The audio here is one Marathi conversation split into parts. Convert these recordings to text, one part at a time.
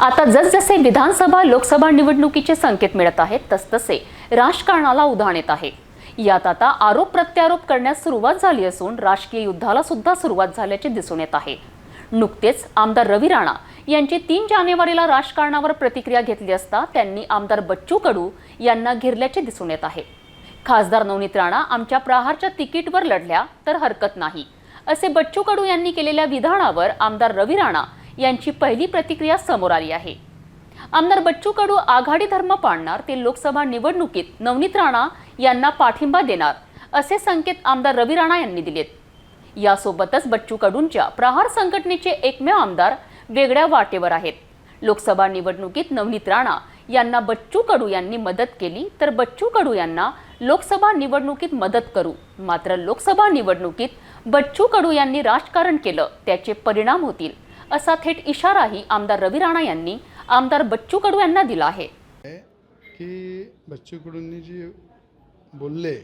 आता जसजसे विधानसभा लोकसभा निवडणुकीचे संकेत मिळत आहेत तसतसे राजकारणाला उधाण येत आहे. यात आता आरोप प्रत्यारोप करण्यास सुरुवात झाली असून राजकीय युद्धाला सुद्धा सुरुवात झाल्याचे दिसून येत आहे. नुकतेच आमदार रवी राणा यांची तीन जानेवारीला राजकारणावर प्रतिक्रिया घेतली असता त्यांनी आमदार बच्चू कडू यांना घेरल्याचे दिसून येत आहे. खासदार नवनीत राणा आमच्या प्रहारच्या तिकीटवर लढल्या तर हरकत नाही असे बच्चू कडू यांनी केलेल्या विधानावर आमदार रवी राणा यांची पहिली प्रतिक्रिया समोर आली आहे. आमदार बच्चू कडू आघाडी धर्म पाळणार ते लोकसभा निवडणुकीत नवनीत राणा यांना पाठिंबा देणार असे संकेत आमदार रवी राणा यांनी दिलेत. यासोबतच बच्चू कडूंच्या प्रहार संघटनेचे एकमेव आमदार वेगळ्या वाटेवर आहेत. लोकसभा निवडणुकीत नवनीत राणा यांना बच्चू कडू यांनी मदत केली तर बच्चू कडू यांना लोकसभा निवडणुकीत मदत करू. मात्र लोकसभा निवडणुकीत बच्चू कडू यांनी राजकारण केलं त्याचे परिणाम होतील. असा थेट इशाराही आमदार रवी राणा यांनी आमदार बच्चू कडू यांना दिला आहे. की बच्चू कडूंनी जी बोलले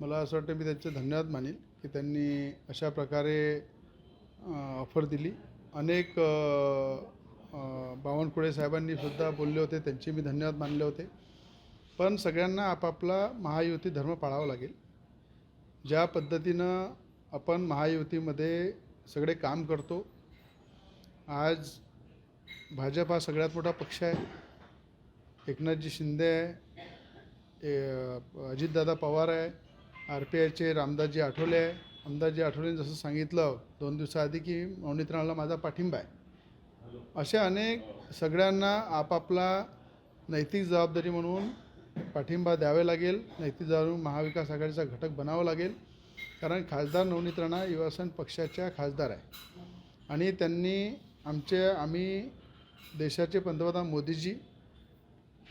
मला असं वाटतं मी त्यांचे धन्यवाद मानेल की त्यांनी अशा प्रकारे ऑफर दिली. अनेक बावनकुळे साहेबांनी सुद्धा बोलले होते त्यांचे मी धन्यवाद मानले होते. पण सगळ्यांना आपापला महायुती धर्म पाळावा लागेल. ज्या पद्धतीनं आपण महायुतीमध्ये सगळे काम करतो आज भाजप हा सगळ्यात मोठा पक्ष आहे. एकनाथजी शिंदे आहे. अजितदादा पवार आहे. आर पी आयचे रामदासजी आठवले आहे. रामदासजी आठवलेने जसं सांगितलं दोन दिवसाआधी की नवनीत राणाला माझा पाठिंबा आहे. असे अनेक सगळ्यांना आपापला नैतिक जबाबदारी म्हणून पाठिंबा द्यावे लागेल. नैतिक जबाबदारी महाविकास आघाडीचा घटक बनावा लागेल. कारण खासदार नवनीत राणा युवासन पक्षाच्या खासदार आहे. आणि त्यांनी आमचे आम्ही देशाचे पंतप्रधान मोदीजी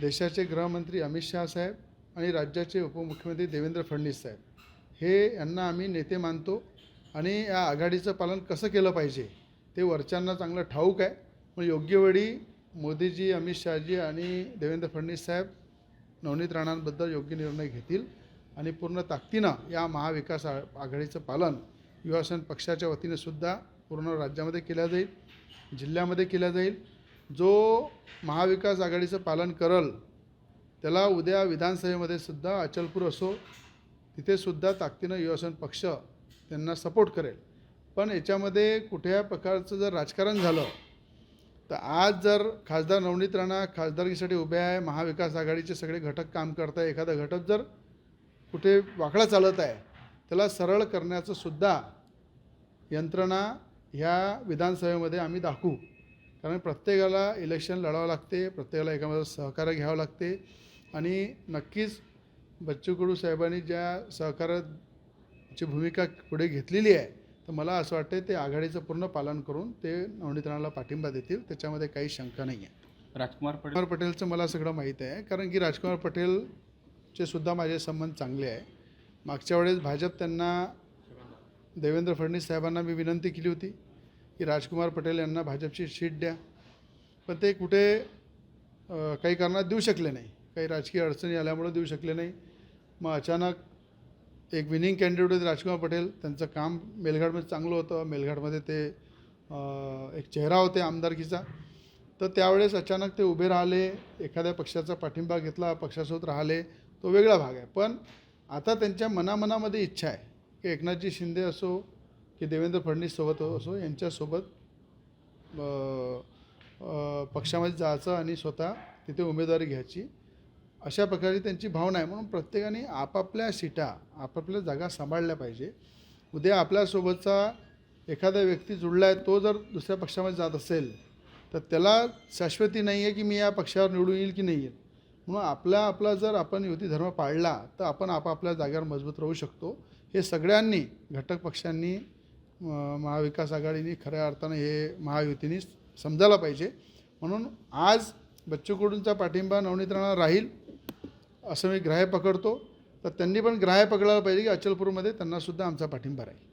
देशाचे गृहमंत्री अमित शहा साहेब आणि राज्याचे उपमुख्यमंत्री देवेंद्र फडणवीस साहेब. हे यांना आम्ही नेते मानतो आणि या आघाडीचं पालन कसं केलं पाहिजे ते वरच्यांना चांगलं ठाऊक आहे. मग योग्य वेळी मोदीजी अमित शहाजी आणि देवेंद्र फडणवीस साहेब नवनीत राणांबद्दल योग्य निर्णय घेतील आणि पूर्ण ताकदीनं या महाविकास आ- आघाडीचं पालन युवासेन पक्षाच्या वतीने सुद्धा पूर्ण राज्यामध्ये केलं जाईल. जिल्ह्यामध्ये केला जाईल. जो महाविकास आघाडीचं पालन करल त्याला उद्या विधानसभेमध्ये सुद्धा अचलपूर असो तिथेसुद्धा ताकदीनं युवासन पक्ष त्यांना सपोर्ट करेल. पण याच्यामध्ये कुठल्या प्रकारचं जर राजकारण झालं तर आज जर खासदार नवनीत राणा खासदारकीसाठी उभे आहे महाविकास आघाडीचे सगळे घटक काम करत आहे एखादा घटक जर कुठे वाकडा चालत आहे त्याला सरळ करण्याचं सुद्धा यंत्रणा ह्या विधानसभेमध्ये आम्ही दाखवू. कारण प्रत्येकाला इलेक्शन लढावं लागते प्रत्येकाला एकामध्ये सहकार्य घ्यावं लागते. आणि नक्कीच बच्चू कडू साहेबांनी ज्या सहकार्याची भूमिका पुढे घेतलेली आहे तर मला असं वाटतं ते आघाडीचं पूर्ण पालन करून ते नवनीत राणाला पाठिंबा देतील. त्याच्यामध्ये काही शंका नाही आहे राजकुमार पटेल? पटेलचं मला सगळं माहीत आहे. कारण की राजकुमार पटेलचे सुद्धा माझे संबंध चांगले आहे. मागच्या वेळेस भाजप त्यांना देवेंद्र फडणवीस साहेबांना मी विनंती केली होती. की राजकुमार पटेल यांना भाजपची सीट द्या. पण ते कुठे काही कारणात देऊ शकले नाही. काही राजकीय अडचणी आल्यामुळे देऊ शकले नाही. मग अचानक एक विनिंग कॅन्डिडेट होते राजकुमार पटेल. त्यांचं काम मेलघाटमध्ये चांगलं होतं. मेलघाटमध्ये ते एक चेहरा होते आमदारकीचा. तर त्यावेळेस अचानक ते उभे राहिले. एखाद्या पक्षाचा पाठिंबा घेतला पक्षासोबत राहिले. तो वेगळा भाग आहे. पण आता त्यांच्या मनामनामध्ये इच्छा आहे की एकनाथजी शिंदे असो की देवेंद्र फडणवीससोबत हो- असो यांच्यासोबत पक्षामध्ये जायचं आणि स्वतः तिथे उमेदवारी घ्यायची. अशा प्रकारची त्यांची भावना आहे. म्हणून प्रत्येकाने आपापल्या सीटा आपापल्या जागा सांभाळल्या पाहिजे. उद्या आपल्यासोबतचा एखादा व्यक्ती जुळला आहे तो जर दुसऱ्या पक्षामध्ये जात असेल तर त्याला शाश्वती नाही आहे की मी या पक्षावर निवडून येईल की नाही येईल म्हणून आपला आपला जर आपण युती धर्म पाळला तर आपण आपापल्या जागेवर मजबूत राहू शकतो. हे सगळ्यांनी घटक पक्षांनी महाविकास आघाडीने खऱ्या अर्थानं हे महायुतीने समजायला पाहिजे. म्हणून आज बच्चू कडूंचा पाठिंबा नवनीत राणा राहील असं मी ग्राह्य पकडतो. तर त्यांनी पण ग्राह्य पकडायला पाहिजे की अचलपूरमध्ये त्यांनासुद्धा आमचा पाठिंबा राहील.